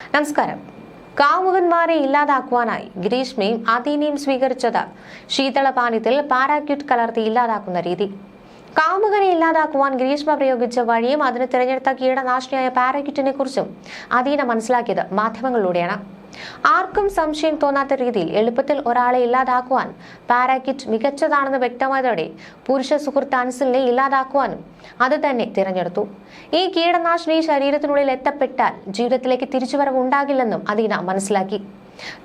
നമസ്കാരം. കാമുകന്മാരെ ഇല്ലാതാക്കുവാനായി ഗ്രീഷ്മയും അതീനയും സ്വീകരിച്ചത് ശീതളപാനീയത്തിൽ പാരാക്യൂട്ട് കലർത്തി ഇല്ലാതാക്കുന്ന രീതി. കാമുകനെ ഇല്ലാതാക്കുവാൻ ഗ്രീഷ്മ പ്രയോഗിച്ച വഴിയും അതിന് തിരഞ്ഞെടുത്ത കീടനാശിനിയായ പാരാക്യൂട്ടിനെ കുറിച്ചും അതീന മനസ്സിലാക്കിയത് മാധ്യമങ്ങളിലൂടെയാണ്. ആർക്കും സംശയം തോന്നാത്ത രീതിയിൽ എളുപ്പത്തിൽ ഒരാളെ ഇല്ലാതാക്കുവാൻ പാരാക്കിറ്റ് മികച്ചതാണെന്ന് വ്യക്തമായതോടെ പുരുഷ സുഹൃത്ത് അൻസിലിനെ ഇല്ലാതാക്കുവാനും അത് തന്നെ തിരഞ്ഞെടുത്തു. ഈ കീടനാശിനി ശരീരത്തിനുള്ളിൽ എത്തപ്പെട്ടാൽ ജീവിതത്തിലേക്ക് തിരിച്ചുവരവ് ഉണ്ടാകില്ലെന്നും അദീന മനസ്സിലാക്കി.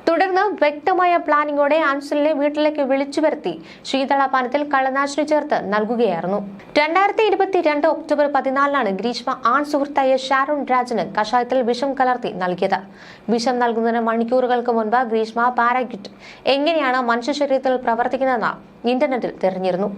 തുടർന്ന് വ്യക്തമായ പ്ലാനിങ്ങോടെ അൻസലിനെ വീട്ടിലേക്ക് വിളിച്ചു വരുത്തി. ശീതളപാനത്തിൽ കള്ളനാശിനി ചേർത്ത് നൽകുകയായിരുന്നു. രണ്ടായിരത്തി ഇരുപത്തി രണ്ട് ഒക്ടോബർ പതിനാലിനാണ് ഗ്രീഷ്മ ആൺ സുഹൃത്തായ ഷാരോൺ രാജന് കഷായത്തിൽ വിഷം കലർത്തി നൽകിയത്. വിഷം നൽകുന്നതിന് മണിക്കൂറുകൾക്ക് മുൻപ് ഗ്രീഷ്മ പാരാഗ്യൂട്ട്. എങ്ങനെയാണ് മനുഷ്യ ശരീരത്തിൽ പ്രവർത്തിക്കുന്നതെന്ന് ഇന്റർനെറ്റിൽ തിരഞ്ഞിരുന്നു.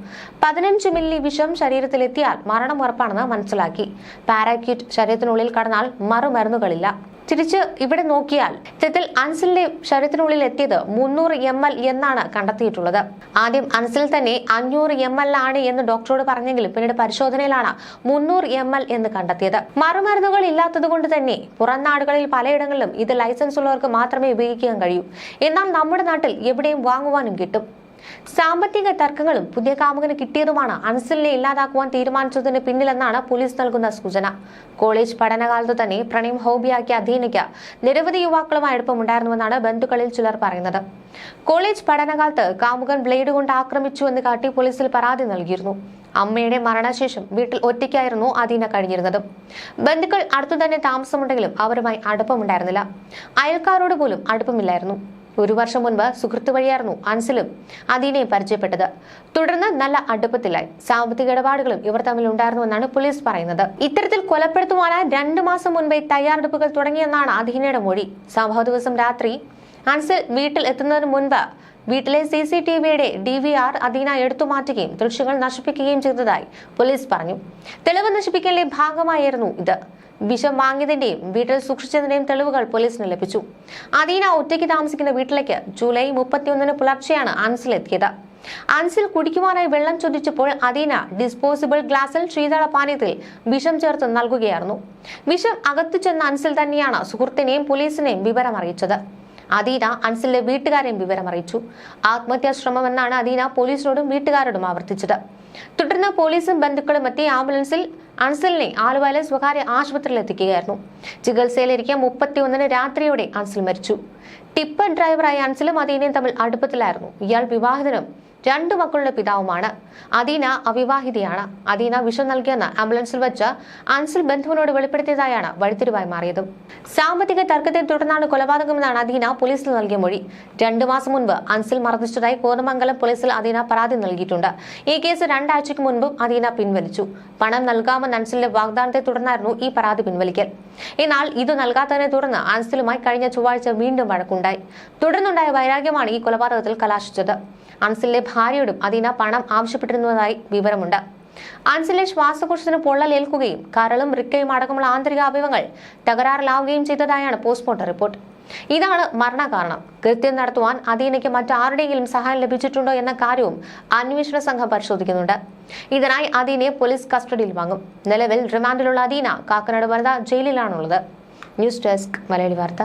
പതിനഞ്ച് മില്ലി വിഷം ശരീരത്തിലെത്തിയാൽ മരണം ഉറപ്പാണെന്ന് മനസ്സിലാക്കി. പാരാക്യൂട്ട് ശരീരത്തിനുള്ളിൽ കടന്നാൽ മറുമരുന്നുകളില്ല. തിരിച്ച് ഇവിടെ നോക്കിയാൽ ഇത്തരത്തിൽ അൻസിലിന്റെ ശരീരത്തിനുള്ളിൽ എത്തിയത് മുന്നൂറ് എം എൽ എന്നാണ് കണ്ടെത്തിയിട്ടുള്ളത്. ആദ്യം അൻസിൽ തന്നെ അഞ്ഞൂറ് എം എൽ ആണ് എന്ന് ഡോക്ടറോട് പറഞ്ഞെങ്കിലും പിന്നീട് പരിശോധനയിലാണ് മുന്നൂറ് എം എൽ എന്ന് കണ്ടെത്തിയത്. മറുമരുന്നുകൾ ഇല്ലാത്തത് കൊണ്ട് തന്നെ പുറം നാടുകളിൽ പലയിടങ്ങളിലും ഇത് ലൈസൻസ് ഉള്ളവർക്ക് മാത്രമേ ഉപയോഗിക്കാൻ കഴിയൂ. എന്നാൽ നമ്മുടെ നാട്ടിൽ എവിടെയും വാങ്ങുവാനും കിട്ടും. സാമ്പത്തിക തർക്കങ്ങളും പുതിയ കാമുകന് കിട്ടിയതുമാണ്. അൻസലിനെ ഇല്ലാതാക്കുവാൻ തീരുമാനിച്ചതിന് പിന്നിലെന്നാണ് പോലീസ് നൽകുന്ന സൂചന. കോളേജ് പഠനകാലത്ത് തന്നെ പ്രണയം ഹോബിയാക്കിയ അധീനയ്ക്ക് നിരവധി യുവാക്കളുമായി അടുപ്പമുണ്ടായിരുന്നുവെന്നാണ് ബന്ധുക്കളിൽ ചിലർ പറയുന്നത്. കോളേജ് പഠനകാലത്ത് കാമുകൻ ബ്ലേഡ് കൊണ്ട് ആക്രമിച്ചു എന്ന് കാട്ടി പോലീസിൽ പരാതി നൽകിയിരുന്നു. അമ്മയുടെ മരണശേഷം വീട്ടിൽ ഒറ്റയ്ക്കായിരുന്നു അദീന കഴിഞ്ഞിരുന്നത്. ബന്ധുക്കൾ അടുത്തു തന്നെ താമസമുണ്ടെങ്കിലും അവരുമായി അടുപ്പമുണ്ടായിരുന്നില്ല. അയൽക്കാരോട് പോലും അടുപ്പമില്ലായിരുന്നു. ഒരു വർഷം മുൻപ് സുഹൃത്ത് വഴിയായിരുന്നു അൻസലും അദീനെ പരിചയപ്പെട്ടത്. തുടർന്ന് നല്ല അടുപ്പത്തിലായി. സാമ്പത്തിക ഇടപാടുകളും ഇവർ തമ്മിൽ ഉണ്ടായിരുന്നുവെന്നാണ് പോലീസ് പറയുന്നത്. ഇത്തരത്തിൽ കൊലപ്പെടുത്തുവാനായി രണ്ടു മാസം മുൻപേ തയ്യാറെടുപ്പുകൾ തുടങ്ങിയെന്നാണ് അദീനയുടെ മൊഴി. സംഭവ ദിവസം രാത്രി അൻസൽ വീട്ടിൽ എത്തുന്നതിന് മുൻപ് വീട്ടിലെ സി സി ടി വിയുടെ ഡി വി ആർ അദീന എടുത്തു മാറ്റുകയും ദൃശ്യങ്ങൾ നശിപ്പിക്കുകയും ചെയ്തതായി പോലീസ് പറഞ്ഞു. തെളിവ് നശിപ്പിക്കലിന്റെ ഭാഗമായിരുന്നു ഇത്. വിഷം വാങ്ങിയതിന്റെയും വീട്ടിൽ സൂക്ഷിച്ചതിന്റെയും തെളിവുകൾ പോലീസിന് ലഭിച്ചു. അദീന ഒറ്റയ്ക്ക് താമസിക്കുന്ന വീട്ടിലേക്ക് ജൂലൈ മുപ്പത്തിയൊന്നിന് പുലർച്ചെയാണ് അൻസിൽ എത്തിയത്. അൻസിൽ കുടിക്കുവാനായി വെള്ളം ചോദിച്ചപ്പോൾ അദീന ഡിസ്പോസിബിൾ ഗ്ലാസിൽ ശീതള പാനീയത്തിൽ വിഷം ചേർത്ത് നൽകുകയായിരുന്നു. വിഷം അകത്തു ചെന്ന അൻസിൽ തന്നെയാണ് സുഹൃത്തിനെയും പോലീസിനെയും വിവരം അറിയിച്ചത് അദീന അൻസിലിന്റെ വീട്ടുകാരെയും വിവരമറിയിച്ചു. ആത്മഹത്യാ ശ്രമമെന്നാണ് അദീന പോലീസിനോടും വീട്ടുകാരോടും ആവർത്തിച്ചത്. തുടർന്ന് പോലീസും ബന്ധുക്കളും എത്തി ആംബുലൻസിൽ അൻസലിനെ ആലുവയിലെ സ്വകാര്യ ആശുപത്രിയിൽ എത്തിക്കുകയായിരുന്നു. ചികിത്സയിലിരിക്കെ മുപ്പത്തിയൊന്നിന് രാത്രിയോടെ അൻസൽ മരിച്ചു. ടിപ്പർ ഡ്രൈവറായ അൻസലും അദീനയും തമ്മിൽ അടുപ്പത്തിലായിരുന്നു. ഇയാൾ വിവാഹിതനും രണ്ടു മക്കളുടെ പിതാവുമാണ്. അദീന അവിവാഹിതയാണ്. അദീന വിഷം നൽകിയെന്ന് ആംബുലൻസിൽ വെച്ച് അൻസിൽ ബന്ധുവിനോട് വെളിപ്പെടുത്തിയതായാണ് വഴിത്തിരിവായി മാറിയത്. സാമ്പത്തിക തർക്കത്തെ തുടർന്നാണ് കൊലപാതകമെന്നാണ് അദീന പോലീസിൽ നൽകിയ മൊഴി. രണ്ടു മാസം മുൻപ് അൻസിൽ മർദ്ദിച്ചതായി കോതമംഗലം പോലീസിൽ അദീന പരാതി നൽകിയിട്ടുണ്ട്. ഈ കേസ് രണ്ടാഴ്ചയ്ക്ക് മുൻപും അദീന പിൻവലിച്ചു. പണം നൽകാമെന്ന് അൻസിലിന്റെ വാഗ്ദാനത്തെ തുടർന്നായിരുന്നു ഈ പരാതി പിൻവലിക്കൽ. എന്നാൽ ഇത് നൽകാത്തതിനെ തുടർന്ന് അൻസിലുമായി കഴിഞ്ഞ ചൊവ്വാഴ്ച വീണ്ടും വഴക്കുണ്ടായി തുടർന്നുണ്ടായ വൈരാഗ്യമാണ് ഈ കൊലപാതകത്തിൽ കലാശിച്ചത്. അൻസിലിന്റെ ഭാര്യയോടും അദീന പണം ആവശ്യപ്പെട്ടിരുന്നതായി വിവരമുണ്ട്. അൻസിലെ ശ്വാസകോശത്തിന് പൊള്ളലേൽക്കുകയും കരളും റിക്കയും അടക്കമുള്ള ആന്തരിക അവയവങ്ങൾ തകരാറിലാവുകയും ചെയ്തതായാണ് പോസ്റ്റ്മോർട്ടം റിപ്പോർട്ട്. ഇതാണ് മരണകാരണം. കൃത്യം നടത്തുവാൻ അദീനയ്ക്ക് മറ്റാരുടെയെങ്കിലും സഹായം ലഭിച്ചിട്ടുണ്ടോ എന്ന കാര്യവും അന്വേഷണ സംഘം പരിശോധിക്കുന്നുണ്ട്. ഇതിനായി അദീനയെ പോലീസ് കസ്റ്റഡിയിൽ വാങ്ങും. നിലവിൽ റിമാൻഡിലുള്ള അദീന കാക്കനാട് വനിതാ ജയിലിലാണുള്ളത്. ന്യൂസ് ഡെസ്ക് മലയാളി വാർത്ത.